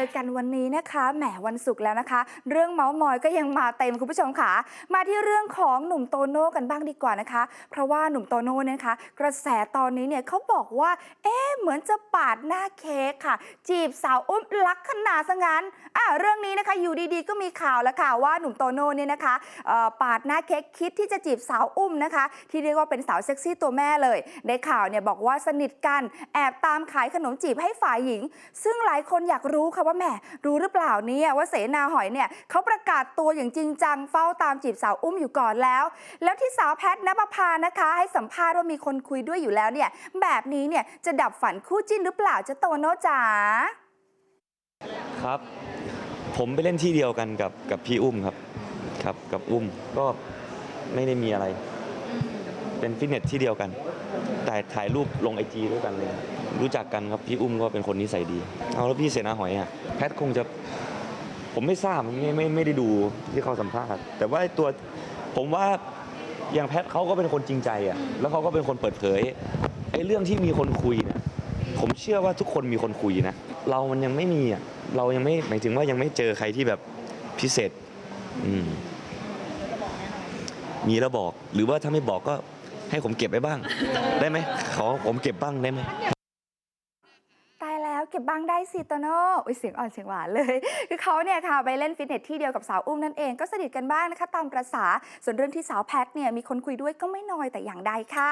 อกันวันนี้นะคะแหมวันศุกร์แล้วนะคะ เรื่องเมาส์มอยก็ยังมาเต็มคุณผู้ชมค่ะ มาที่เรื่องของหนุ่มโตโน่กันบ้างดีกว่านะคะ เพราะว่าหนุ่มโตโน่เนี่ยนะคะ กระแสตอนนี้เนี่ยเขาบอกว่า เอ๊ะเหมือนจะปาดหน้าเค้กค่ะ จีบสาวอุ้มลักษณะซะงั้นอะเรื่องนี้นะคะอยู่ดีๆก็มีข่าวแล้วค่ะว่าหนุ่มโตโน่เนี่ยนะคะปาดหน้าเค้กคิดที่จะจีบสาวอุ้มนะคะ ที่เรียกว่าเป็นสาวเซ็กซี่ตัวแม่เลย ในข่าวเนี่ยบอกว่าสนิทกันแอบตามขายขนมจีบให้ฝ่ายหญิง ซึ่งหลายคนอยากรู้ค่ะว่าแหมรู้หรือเปล่าเนี่ยว่าเสนาหอยเนี่ยเขาประกาศตัวอย่างจริงจังเฝ้าตามจีบสาวอุ้มอยู่ก่อนแล้ว แล้วที่สาวแพทนภพานะคะ ให้สัมภาษณ์ว่ามีคนคุยด้วยอยู่แล้วเนี่ยแบบนี้เนี่ยจะดับฝันคู่จิ้นหรือเปล่าเจะโตโน่จ๋าครับ ผมไปเล่นที่เดียวกันกับกับพี่อุ้มครับครับกับอุ้มก็ไม่ได้มีอะไร เป็นฟิตเนสที่เดียวกัน แต่ถ่ายรูปลงไอจีด้วยกันเลยรู้จักกันครับพี่อุ้มก็เป็นคนนิสัยดี เอาแล้วพี่เสนาหอยอะแพทคงจะผมไม่ทราบไม่ไม่ไม่ได้ดูที่เขาสัมภาษณ์แต่ว่าตัวผมว่าอย่างแพทเขาก็เป็นคนจริงใจอะแล้วเขาก็เป็นคนเปิดเผยไอ้เรื่องที่มีคนคุยเนี่ยผมเชื่อว่าทุกคนมีคนคุยนะเรามันยังไม่มีอะเรายังไม่หมายถึงว่ายังไม่เจอใครที่แบบพิเศษ อืมมีแล้วบอกหรือว่าถ้าไม่บอกก็ ให้ผมเก็บไว้บ้าง ได้ไหมขอผมเก็บบ้างได้ไหมตายแล้วเก็บบ้างได้สิโตโน่อุ๊ยเสียงอ่อนเสียงหวานเลย คือเขาเนี่ยค่ะไปเล่นฟิตเนสที่เดียวกับสาวอุ้มนั่นเองก็สนิทกันบ้างนะคะตามประษาส่วนเรื่องที่สาวแพทเนี่ยมีคนคุยด้วยก็ไม่น้อยแต่อย่างใดค่ะ